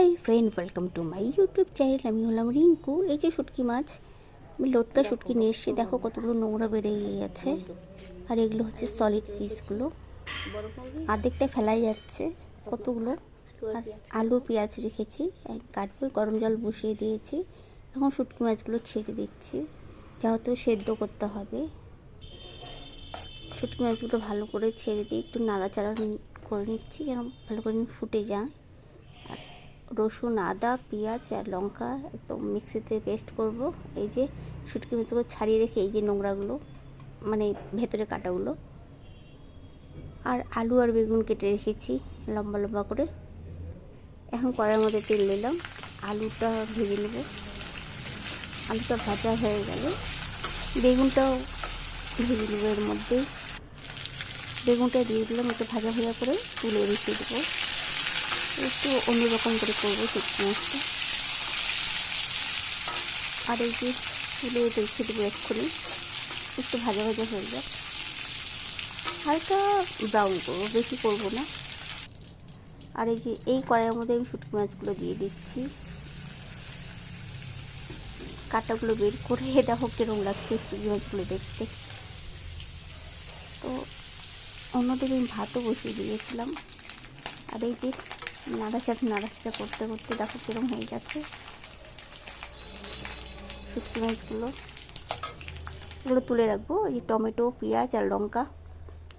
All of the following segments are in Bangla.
Hi friend welcome to my YouTube channel আমি হলাম রিঙ্কু। এই যে শুটকি মাছ, আমি লোটকা শুটকি নিয়ে এসেছি। দেখো কতগুলো নোংরা বেড়ে গেছে। আর এগুলো হচ্ছে সলিড পিসগুলো আর্ধেকটা ফেলাই যাচ্ছে কতগুলো। আর আলু, পেঁয়াজ রেখেছি। কাটবো গরম জল বসিয়ে দিয়েছি। এখন শুটকি মাছগুলো ছেড়ে দিচ্ছি। যেহেতু সেদ্ধ করতে হবে। শুটকি মাছগুলো ভালো করে ছেড়ে দিয়ে একটু নাড়াচাড়া করে নিচ্ছি। যেন ভালো করে ফুটে যায়। রসুন, আদা, পেঁয়াজ আর লঙ্কা একদম মিক্সিতে পেস্ট করব। এই যে শুটকি মাছগুলো ছাড়িয়ে রেখে এই যে নোংরাগুলো মানে ভেতরে কাটাগুলো। আর আলু আর বেগুন কেটে রেখেছি লম্বা লম্বা করে। এখন কড়াইয়ের মধ্যে তেল নিলাম আলুটা ভেজে নেব। আলুটা ভাজা হয়ে গেলে বেগুনটাও ভেজে নেব এর মধ্যে। বেগুনটা দিয়ে দিলাম, একটু ভাজা ভাজা করে তুলে রেখে দেবো। একটু অন্যরকম করে করব শুকনো মাছটা আর এই যে তুলে রেখে দেবো এক্ষুনি। একটু ভাজা ভাজা হয়ে যাক। হালকা ব্রাউন করব, বেশি করব না। আর এই যে এই কড়াইয়ের মধ্যে আমি শুটকি মাছগুলো দিয়ে দিচ্ছি। কাটাগুলো বের করে দেখো কিরম লাগছে শুটকি মাছগুলো দেখতে। তো অন্যদিকে আমি ভাতও বসিয়ে দিয়েছিলাম। আর এই যে নাড়াচাড়া নাড়াচাড়া করতে করতে দেখো কিরম হয়ে গেছে। শুটকি মাছগুলো, এগুলো তুলে রাখব। এই টমেটো, পেঁয়াজ আর লঙ্কা,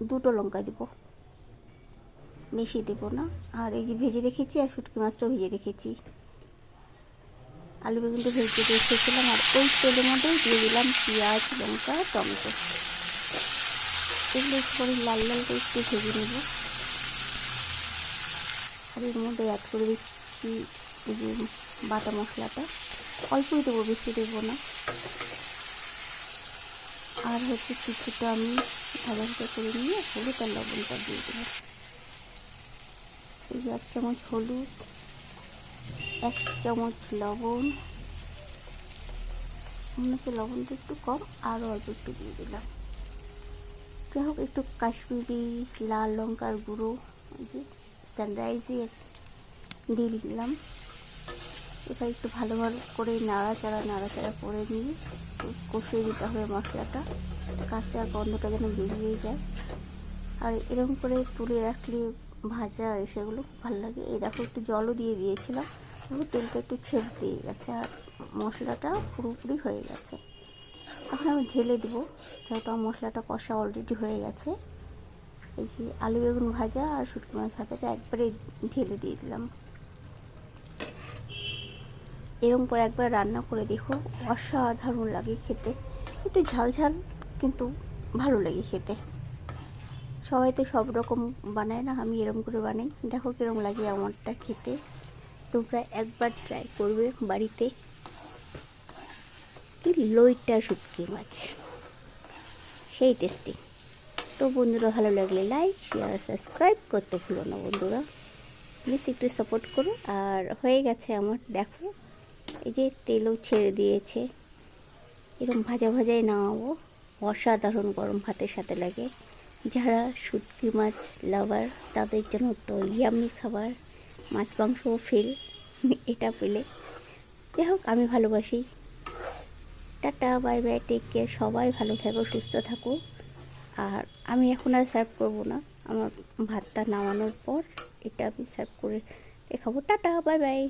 দুটো লঙ্কা দিব। বেশি দেবো না। আর এই যে ভেজে রেখেছি আর শুটকি মাছটাও ভেজে রেখেছি। আলু বেগুনটা ভেজে রেখেছিলাম আর ওই তেলের মধ্যেই দিয়ে দিলাম পেঁয়াজ, লঙ্কা, টমেটো। এগুলো একটু লাল লাল করে একটু ভেজে নেব। এর মধ্যে অ্যাড করে দিচ্ছি বাটা মশলাটা। অল্পই দেবো, বেশি দেবো না। আর হচ্ছে কিছুটা আমি ভাজা ভাজা করে নিয়ে হলুদ আর লবণটা দিয়ে দেবো। এই যে এক চামচ হলুদ, এক চামচ লবণ। মনে হচ্ছে লবণটা একটু কম আরও অল্প একটু দিয়ে দিলাম। যাই হোক, একটু কাশ্মীরি, লাল লঙ্কার গুঁড়ো, এই যে। সানরাইজে দিয়ে দিলাম। এবার একটু ভালো ভালো করে নাড়াচাড়া নাড়াচাড়া করে নিয়ে কষিয়ে দিতে হবে মশলাটা। কাঁচা গন্ধটা যেন বেরিয়ে যায়। আর এরকম করে তুলে রাখলে ভাজা সেগুলো ভালো লাগে। এই দেখো একটু জলও দিয়ে দিয়েছিলাম। এবং তেলটা একটু ছেড়ে দিয়ে গেছে আর মশলাটা পুরোপুরি হয়ে গেছে। এখন আমি ঢেলে দেবো, যেহেতু আমার মশলাটা কষা অলরেডি হয়ে গেছে। এই যে আলু বেগুন ভাজা আর শুটকি মাছ ভাজাটা একবারে ঢেলে দিয়ে দিলাম। এরকম করে একবার রান্না করে দেখো, অসাধারণ লাগে খেতে। একটু ঝাল ঝাল, কিন্তু ভালো লাগে খেতে। সবাই তো সব রকম বানায় না, আমি এরকম করে বানাই। দেখো কীরকম লাগে আমারটা খেতে। তোমরা একবার ট্রাই করবে বাড়িতে। কি লইটা শুটকি মাছ। সেই টেস্টি তো বন্ধুরা, ভালো লাগলে লাইক শেয়ার সাবস্ক্রাইব করতে ভুলো না বন্ধুরা। প্লিজ একটু সাপোর্ট করো। আর হয়ে গেছে আমার, দেখো, এই যে তেলও ছেড়ে দিয়েছে। এরকম ভাজা ভাজাই নামাবো অসাধারণ গরম ভাতের সাথে লাগে। যারা শুটকি মাছ লাভার তাদের জন্য তো ইয়ামি খাবার। মাছ মাংস ফেল এটা পেলে যাই হোক, আমি ভালোবাসি। Tata bye bye take care সবাই ভালো থাকো, সুস্থ থাকো। আর আমি এখন আর সার্ভ করব না। আমার ভাতটা নামানোর পর এটা আমি সার্ভ করে দেখাবো। Tata bye by